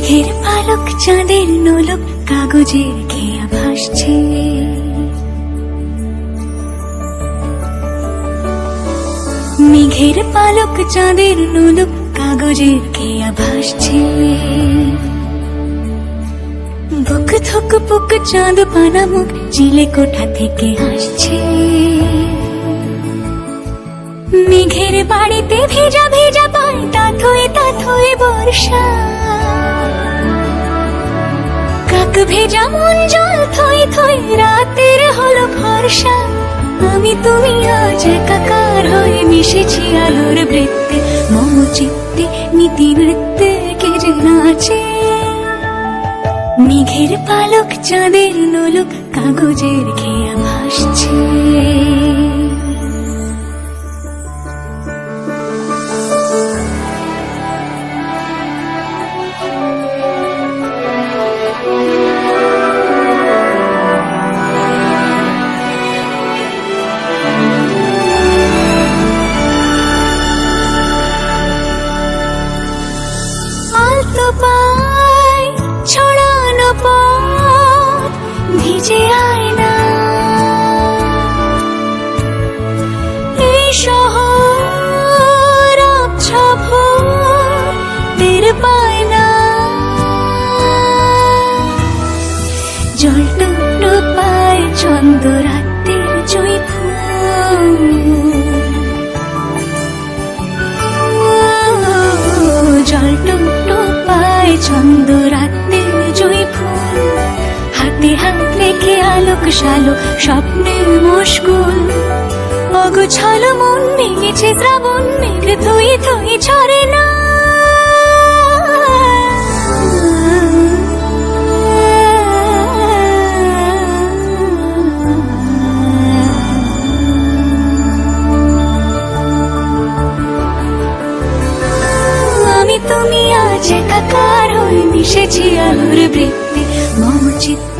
মেঘের পালক চাঁদের নোলক কাগজের খেয়া ভাসছে। মেঘের পালক চাঁদের নোলক কাগজের খেয়া ভাসছে। বুক থক বুক চাঁদ পানা মুখ চিলে কোঠা থেকে হাসছে। মেঘের বাড়িতে ভেজা মন জল থই থই, রাতের হলো ভরসা। আমি তুমি আজ একাকার হয়ে মিশেছি আলোর বৃত্তে মম চিত্তে নীতি বৃত্তে কে নাচে। মেঘের পালক, চাঁদের নোলক, কাগজের খেয়া ভাসছে পায় চন্দ্র রাতের জয় জল টুকরো পায় চন্দ্র রাতের জয় ফুল হাতে হাত রেখে আলোক শালো স্বপ্নের মুশকুল অগোছাল মন ভেঙেছে শ্রাবণ মেঘ থই থই ছড়ে তুমি আজ একাকার হয়ে মিশেছি আলোর বৃত্তে। মম চিত্তে